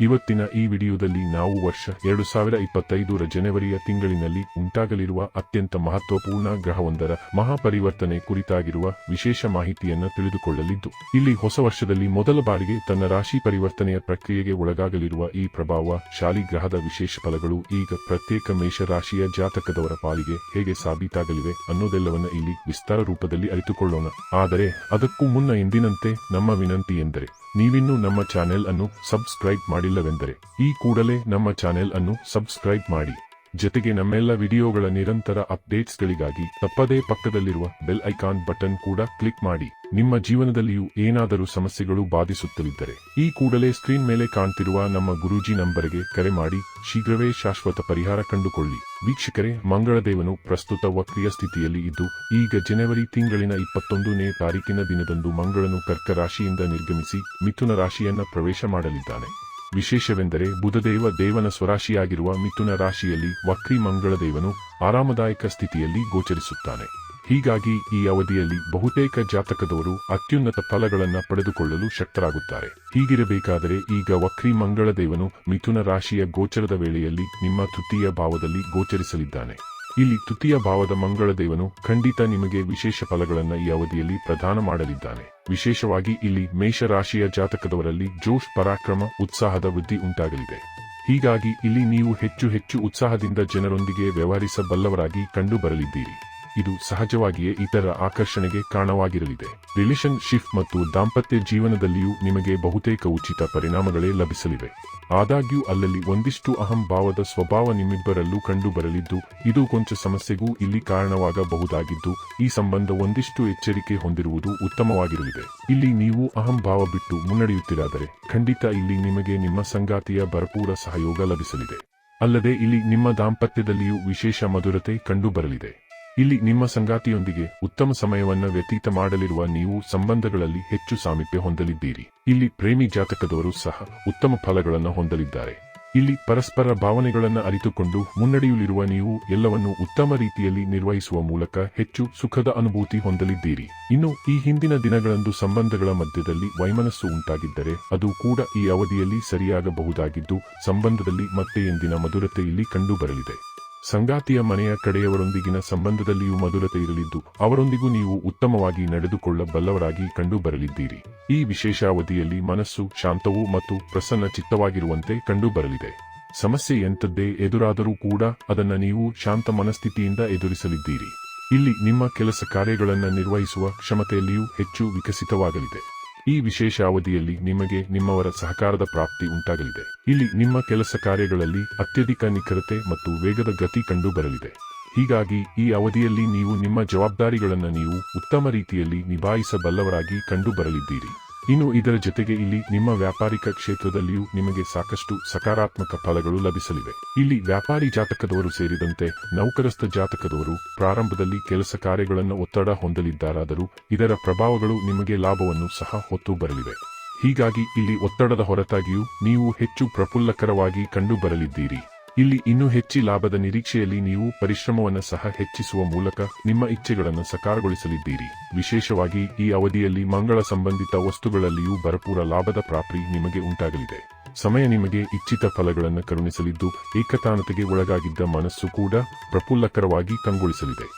ಇವತ್ತಿನ ಈ ವಿಡಿಯೋದಲ್ಲಿ ನಾವು ವರ್ಷ ಎರಡು ಸಾವಿರ ಇಪ್ಪತ್ತೈದರ ಜನವರಿಯ ತಿಂಗಳಿನಲ್ಲಿ ಉಂಟಾಗಲಿರುವ ಅತ್ಯಂತ ಮಹತ್ವಪೂರ್ಣ ಗ್ರಹವೊಂದರ ಮಹಾಪರಿವರ್ತನೆ ಕುರಿತಾಗಿರುವ ವಿಶೇಷ ಮಾಹಿತಿಯನ್ನು ತಿಳಿದುಕೊಳ್ಳಲಿದ್ದು, ಇಲ್ಲಿ ಹೊಸ ವರ್ಷದಲ್ಲಿ ಮೊದಲ ಬಾರಿಗೆ ತನ್ನ ರಾಶಿ ಪರಿವರ್ತನೆಯ ಪ್ರಕ್ರಿಯೆಗೆ ಒಳಗಾಗಲಿರುವ ಈ ಪ್ರಭಾವ ಶಾಲಿ ಗ್ರಹದ ವಿಶೇಷ ಫಲಗಳು ಈಗ ಪ್ರತ್ಯೇಕ ಮೇಷ ರಾಶಿಯ ಜಾತಕದವರ ಪಾಲಿಗೆ ಹೇಗೆ ಸಾಬೀತಾಗಲಿವೆ ಅನ್ನೋದೆಲ್ಲವನ್ನ ಇಲ್ಲಿ ವಿಸ್ತಾರ ರೂಪದಲ್ಲಿ ಅರಿತುಕೊಳ್ಳೋಣ. ಆದರೆ ಅದಕ್ಕೂ ಮುನ್ನ ಎಂದಿನಂತೆ ನಮ್ಮ ವಿನಂತಿ ಎಂದರೆ ನೀವಿನ್ನೂ ನಮ್ಮ ಚಾನೆಲ್ ಅನ್ನು ಸಬ್ಸ್ಕ್ರೈಬ್ ಮಾಡಿಲ್ಲವೆಂದರೆ ಈ ಕೂಡಲೇ ನಮ್ಮ ಚಾನೆಲ್ ಅನ್ನು ಸಬ್ಸ್ಕ್ರೈಬ್ ಮಾಡಿ. ಜೊತೆಗೆ ನಮ್ಮೆಲ್ಲ ವಿಡಿಯೋಗಳ ನಿರಂತರ ಅಪ್ಡೇಟ್ಸ್ಗಳಿಗಾಗಿ ತಪ್ಪದೇ ಪಕ್ಕದಲ್ಲಿರುವ ಬೆಲ್ ಐಕಾನ್ ಬಟನ್ ಕೂಡ ಕ್ಲಿಕ್ ಮಾಡಿ. ನಿಮ್ಮ ಜೀವನದಲ್ಲಿಯೂ ಏನಾದರೂ ಸಮಸ್ಯೆಗಳು ಬಾಧಿಸುತ್ತಲಿದ್ದರೆ, ಈ ಕೂಡಲೇ ಸ್ಕ್ರೀನ್ ಮೇಲೆ ಕಾಣ್ತಿರುವ ನಮ್ಮ ಗುರೂಜಿ ನಂಬರ್ಗೆ ಕರೆ ಮಾಡಿ, ಶೀಘ್ರವೇ ಶಾಶ್ವತ ಪರಿಹಾರ ಕಂಡುಕೊಳ್ಳಿ. ವೀಕ್ಷಕರೇ, ಮಂಗಳದೇವನು ಪ್ರಸ್ತುತ ವಕ್ರಿಯ ಸ್ಥಿತಿಯಲ್ಲಿ ಇದ್ದು, ಈಗ ಜನವರಿ ತಿಂಗಳಿನ ಇಪ್ಪತ್ತೊಂದನೇ ತಾರೀಕಿನ ದಿನದಂದು ಮಂಗಳನು ಕರ್ಕ ರಾಶಿಯಿಂದ ನಿರ್ಗಮಿಸಿ, ಮಿಥುನ ರಾಶಿಯನ್ನ ಪ್ರವೇಶ ಮಾಡಲಿದ್ದಾನೆ. ವಿಶೇಷವೆಂದರೆ ಬುಧದೇವ ದೇವನ ಸ್ವರಾಶಿಯಾಗಿರುವ ಮಿಥುನ ರಾಶಿಯಲ್ಲಿ ವಕ್ರಿ ಮಂಗಳದೇವನು ಆರಾಮದಾಯಕ ಸ್ಥಿತಿಯಲ್ಲಿ ಗೋಚರಿಸುತ್ತಾನೆ. ಹೀಗಾಗಿ ಈ ಅವಧಿಯಲ್ಲಿ ಬಹುತೇಕ ಜಾತಕದವರು ಅತ್ಯುನ್ನತ ಫಲಗಳನ್ನು ಪಡೆದುಕೊಳ್ಳಲು ಶಕ್ತರಾಗುತ್ತಾರೆ. ಹೀಗಿರಬೇಕಾದರೆ ಈಗ ವಕ್ರಿ ಮಂಗಳದೇವನು ಮಿಥುನ ರಾಶಿಯ ಗೋಚರದ ವೇಳೆಯಲ್ಲಿ ನಿಮ್ಮ ತೃತೀಯ ಭಾವದಲ್ಲಿ ಗೋಚರಿಸಲಿದ್ದಾನೆ. ಇಲ್ಲಿ ತೃತೀಯ ಭಾವದ ಮಂಗಳದೇವನು ಖಂಡಿತ ನಿಮಗೆ ವಿಶೇಷ ಫಲಗಳನ್ನು ಈ ಅವಧಿಯಲ್ಲಿ ಪ್ರದಾನ ಮಾಡಲಿದ್ದಾನೆ. ವಿಶೇಷವಾಗಿ ಇಲ್ಲಿ ಮೇಷರಾಶಿಯ ಜಾತಕದವರಲ್ಲಿ ಜೋಶ್ ಪರಾಕ್ರಮ, ಉತ್ಸಾಹದ ವೃದ್ಧಿ ಉಂಟಾಗಲಿದೆ. ಹೀಗಾಗಿ ಇಲ್ಲಿ ನೀವು ಹೆಚ್ಚು ಹೆಚ್ಚು ಉತ್ಸಾಹದಿಂದ ಜನರೊಂದಿಗೆ ವ್ಯವಹರಿಸಬಲ್ಲವರಾಗಿ ಕಂಡು ಬರಲಿದ್ದೀರಿ ಇದು ಸಹಜವಾಗಿಯೇ ಇತರ ಆಕರ್ಷಣೆಗೆ ಕಾರಣವಾಗಿರಲಿದೆ. ರಿಲೇಶನ್ಶಿಪ್ ಮತ್ತು ದಾಂಪತ್ಯ ಜೀವನದಲ್ಲಿಯೂ ನಿಮಗೆ ಬಹುತೇಕ ಉಚಿತ ಪರಿಣಾಮಗಳೇ ಲಭಿಸಲಿವೆ. ಆದಾಗ್ಯೂ ಅಲ್ಲಲ್ಲಿ ಒಂದಿಷ್ಟು ಅಹಂ ಭಾವದ ಸ್ವಭಾವ ನಿಮ್ಮಿಬ್ಬರಲ್ಲೂ ಕಂಡು ಬರಲಿದ್ದು ಇದು ಕೊಂಚ ಸಮಸ್ಯೆಗೂ ಇಲ್ಲಿ ಕಾರಣವಾಗಬಹುದಾಗಿದ್ದು, ಈ ಸಂಬಂಧ ಒಂದಿಷ್ಟು ಎಚ್ಚರಿಕೆ ಹೊಂದಿರುವುದು ಉತ್ತಮವಾಗಿರಲಿದೆ. ಇಲ್ಲಿ ನೀವು ಅಹಂಭಾವ ಬಿಟ್ಟು ಮುನ್ನಡೆಯುತ್ತಿರಾದರೆ, ಖಂಡಿತ ಇಲ್ಲಿ ನಿಮಗೆ ನಿಮ್ಮ ಸಂಗಾತಿಯ ಭರಪೂರ ಸಹಯೋಗ ಲಭಿಸಲಿದೆ. ಅಲ್ಲದೆ ಇಲ್ಲಿ ನಿಮ್ಮ ದಾಂಪತ್ಯದಲ್ಲಿಯೂ ವಿಶೇಷ ಮಧುರತೆ ಕಂಡು ಬರಲಿದೆ ಇಲ್ಲಿ ನಿಮ್ಮ ಸಂಗಾತಿಯೊಂದಿಗೆ ಉತ್ತಮ ಸಮಯವನ್ನು ವ್ಯತೀತ ಮಾಡಲಿರುವ ನೀವು ಸಂಬಂಧಗಳಲ್ಲಿ ಹೆಚ್ಚು ಸಾಮೀಪ್ಯ ಹೊಂದಲಿದ್ದೀರಿ. ಇಲ್ಲಿ ಪ್ರೇಮಿ ಜಾತಕದವರು ಸಹ ಉತ್ತಮ ಫಲಗಳನ್ನು ಹೊಂದಲಿದ್ದಾರೆ. ಇಲ್ಲಿ ಪರಸ್ಪರ ಭಾವನೆಗಳನ್ನು ಅರಿತುಕೊಂಡು ಮುನ್ನಡೆಯಲಿರುವ ನೀವು ಎಲ್ಲವನ್ನು ಉತ್ತಮ ರೀತಿಯಲ್ಲಿ ನಿರ್ವಹಿಸುವ ಮೂಲಕ ಹೆಚ್ಚು ಸುಖದ ಅನುಭೂತಿ ಹೊಂದಲಿದ್ದೀರಿ. ಇನ್ನು ಈ ಹಿಂದಿನ ದಿನಗಳಂದು ಸಂಬಂಧಗಳ ಮಧ್ಯದಲ್ಲಿ ವೈಮನಸ್ಸು ಉಂಟಾಗಿದ್ದರೆ ಅದು ಕೂಡ ಈ ಅವಧಿಯಲ್ಲಿ ಸರಿಯಾಗಬಹುದಾಗಿದ್ದು, ಸಂಬಂಧದಲ್ಲಿ ಮತ್ತೆ ಎಂದಿನ ಮಧುರತೆ ಇಲ್ಲಿ ಕಂಡುಬರಲಿದೆ. ಸಂಗಾತಿಯ ಮನೆಯ ಕಡೆಯವರೊಂದಿಗಿನ ಸಂಬಂಧದಲ್ಲಿಯೂ ಮಧುರತೆ ಇರಲಿದ್ದು, ಅವರೊಂದಿಗೂ ನೀವು ಉತ್ತಮವಾಗಿ ನಡೆದುಕೊಳ್ಳಬಲ್ಲವರಾಗಿ ಕಂಡು ಬರಲಿದ್ದೀರಿ ಈ ವಿಶೇಷ ಅವಧಿಯಲ್ಲಿ ಮನಸ್ಸು ಶಾಂತವೂ ಮತ್ತು ಪ್ರಸನ್ನ ಚಿತ್ತವಾಗಿರುವಂತೆ ಕಂಡು ಬರಲಿದೆ ಸಮಸ್ಯೆ ಎಂಥದ್ದೇ ಎದುರಾದರೂ ಕೂಡ ಅದನ್ನು ನೀವು ಶಾಂತ ಮನಸ್ಥಿತಿಯಿಂದ ಎದುರಿಸಲಿದ್ದೀರಿ. ಇಲ್ಲಿ ನಿಮ್ಮ ಕೆಲಸ ಕಾರ್ಯಗಳನ್ನು ನಿರ್ವಹಿಸುವ ಕ್ಷಮತೆಯಲ್ಲಿಯೂ ಹೆಚ್ಚು ವಿಕಸಿತವಾಗಲಿದೆ. ಈ ವಿಶೇಷ ಅವಧಿಯಲ್ಲಿ ನಿಮಗೆ ನಿಮ್ಮವರ ಸಹಕಾರದ ಪ್ರಾಪ್ತಿ ಉಂಟಾಗಲಿದೆ. ಇಲ್ಲಿ ನಿಮ್ಮ ಕೆಲಸ ಕಾರ್ಯಗಳಲ್ಲಿ ಅತ್ಯಧಿಕ ನಿಖರತೆ ಮತ್ತು ವೇಗದ ಗತಿ ಕಂಡು ಬರಲಿದೆ ಹೀಗಾಗಿ ಈ ಅವಧಿಯಲ್ಲಿ ನೀವು ನಿಮ್ಮ ಜವಾಬ್ದಾರಿಗಳನ್ನು ನೀವು ಉತ್ತಮ ರೀತಿಯಲ್ಲಿ ನಿಭಾಯಿಸಬಲ್ಲವರಾಗಿ ಕಂಡು ಬರಲಿದ್ದೀರಿ ಇನ್ನು ಇದರ ಜೊತೆಗೆ ಇಲ್ಲಿ ನಿಮ್ಮ ವ್ಯಾಪಾರಿಕ ಕ್ಷೇತ್ರದಲ್ಲಿಯೂ ನಿಮಗೆ ಸಾಕಷ್ಟು ಸಕಾರಾತ್ಮಕ ಫಲಗಳು ಲಭಿಸಲಿವೆ. ಇಲ್ಲಿ ವ್ಯಾಪಾರಿ ಜಾತಕದವರು ಸೇರಿದಂತೆ ನೌಕರಸ್ಥ ಜಾತಕದವರು ಪ್ರಾರಂಭದಲ್ಲಿ ಕೆಲಸ ಕಾರ್ಯಗಳನ್ನು ಒತ್ತಡ ಹೊಂದಲಿದ್ದಾರಾದರೂ ಇದರ ಪ್ರಭಾವಗಳು ನಿಮಗೆ ಲಾಭವನ್ನು ಸಹ ಹೊತ್ತು ಬರಲಿವೆ. ಹೀಗಾಗಿ ಇಲ್ಲಿ ಒತ್ತಡದ ಹೊರತಾಗಿಯೂ ನೀವು ಹೆಚ್ಚು ಪ್ರಫುಲ್ಲಕರವಾಗಿ ಕಂಡು ಬರಲಿದ್ದೀರಿ ಇಲ್ಲಿ ಇನ್ನೂ ಹೆಚ್ಚಿ ಲಾಭದ ನಿರೀಕ್ಷೆಯಲ್ಲಿ ನೀವು ಪರಿಶ್ರಮವನ್ನು ಸಹ ಹೆಚ್ಚಿಸುವ ಮೂಲಕ ನಿಮ್ಮ ಇಚ್ಛೆಗಳನ್ನು ಸಕಾರಗೊಳಿಸಲಿದ್ದೀರಿ. ವಿಶೇಷವಾಗಿ ಈ ಅವಧಿಯಲ್ಲಿ ಮಂಗಳ ಸಂಬಂಧಿತ ವಸ್ತುಗಳಲ್ಲಿಯೂ ಭರಪೂರ ಲಾಭದ ಪ್ರಾಪ್ತಿ ನಿಮಗೆ ಉಂಟಾಗಲಿದೆ. ಸಮಯ ನಿಮಗೆ ಇಚ್ಛಿತ ಫಲಗಳನ್ನು ಕರುಣಿಸಲಿದ್ದು, ಏಕತಾನತೆಗೆ ಒಳಗಾಗಿದ್ದ ಮನಸ್ಸು ಕೂಡ ಪ್ರಫುಲ್ಲಕರವಾಗಿ ಕಂಗೊಳಿಸಲಿದೆ.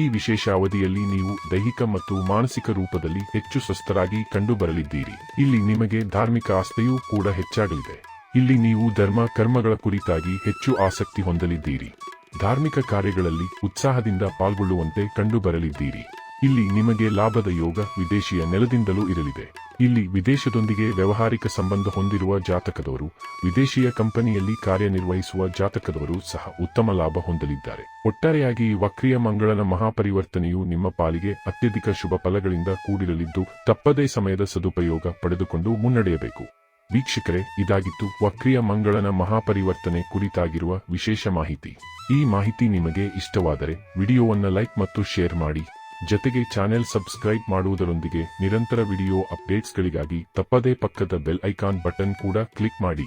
ಈ ವಿಶೇಷ ಅವಧಿಯಲ್ಲಿ ನೀವು ದೈಹಿಕ ಮತ್ತು ಮಾನಸಿಕ ರೂಪದಲ್ಲಿ ಹೆಚ್ಚು ಸ್ವಸ್ಥರಾಗಿ ಕಂಡುಬರಲಿದ್ದೀರಿ. ಇಲ್ಲಿ ನಿಮಗೆ ಧಾರ್ಮಿಕ ಆಸ್ತಿಯೂ ಕೂಡ ಹೆಚ್ಚಾಗಲಿದೆ. ಇಲ್ಲಿ ನೀವು ಧರ್ಮ, ಕರ್ಮಗಳ ಕುರಿತಾಗಿ ಹೆಚ್ಚು ಆಸಕ್ತಿ ಹೊಂದಲಿದ್ದೀರಿ. ಧಾರ್ಮಿಕ ಕಾರ್ಯಗಳಲ್ಲಿ ಉತ್ಸಾಹದಿಂದ ಪಾಲ್ಗೊಳ್ಳುವಂತೆ ಕಂಡು ಬರಲಿದ್ದೀರಿ ಇಲ್ಲಿ ನಿಮಗೆ ಲಾಭದ ಯೋಗ ವಿದೇಶಿಯ ನೆಲದಿಂದಲೂ ಇರಲಿದೆ. ಇಲ್ಲಿ ವಿದೇಶದೊಂದಿಗೆ ವ್ಯವಹಾರಿಕ ಸಂಬಂಧ ಹೊಂದಿರುವ ಜಾತಕದವರು, ವಿದೇಶಿಯ ಕಂಪನಿಯಲ್ಲಿ ಕಾರ್ಯನಿರ್ವಹಿಸುವ ಜಾತಕದವರು ಸಹ ಉತ್ತಮ ಲಾಭ ಹೊಂದಲಿದ್ದಾರೆ. ಒಟ್ಟಾರೆಯಾಗಿ ವಕ್ರಿಯ ಮಂಗಳನ ಮಹಾಪರಿವರ್ತನೆಯು ನಿಮ್ಮ ಪಾಲಿಗೆ ಅತ್ಯಧಿಕ ಶುಭ ಫಲಗಳಿಂದ ಕೂಡಿರಲಿದ್ದು, ತಪ್ಪದೇ ಸಮಯದ ಸದುಪಯೋಗ ಪಡೆದುಕೊಂಡು ಮುನ್ನಡೆಯಬೇಕು. ವೀಕ್ಷಕರೇ, ಇದಾಗಿತ್ತು ವಕ್ರಿಯ ಮಂಗಳನ ಮಹಾಪರಿವರ್ತನೆ ಕುರಿತಾಗಿರುವ ವಿಶೇಷ ಮಾಹಿತಿ. ಈ ಮಾಹಿತಿ ನಿಮಗೆ ಇಷ್ಟವಾದರೆ ವಿಡಿಯೋವನ್ನ ಲೈಕ್ ಮತ್ತು ಶೇರ್ ಮಾಡಿ. ಜೊತೆಗೆ ಚಾನೆಲ್ ಸಬ್ಸ್ಕ್ರೈಬ್ ಮಾಡುವುದರೊಂದಿಗೆ ನಿರಂತರ ವಿಡಿಯೋ ಅಪ್ಡೇಟ್ಸ್ಗಳಿಗಾಗಿ ತಪ್ಪದೇ ಪಕ್ಕದ ಬೆಲ್ ಐಕಾನ್ ಬಟನ್ ಕೂಡ ಕ್ಲಿಕ್ ಮಾಡಿ.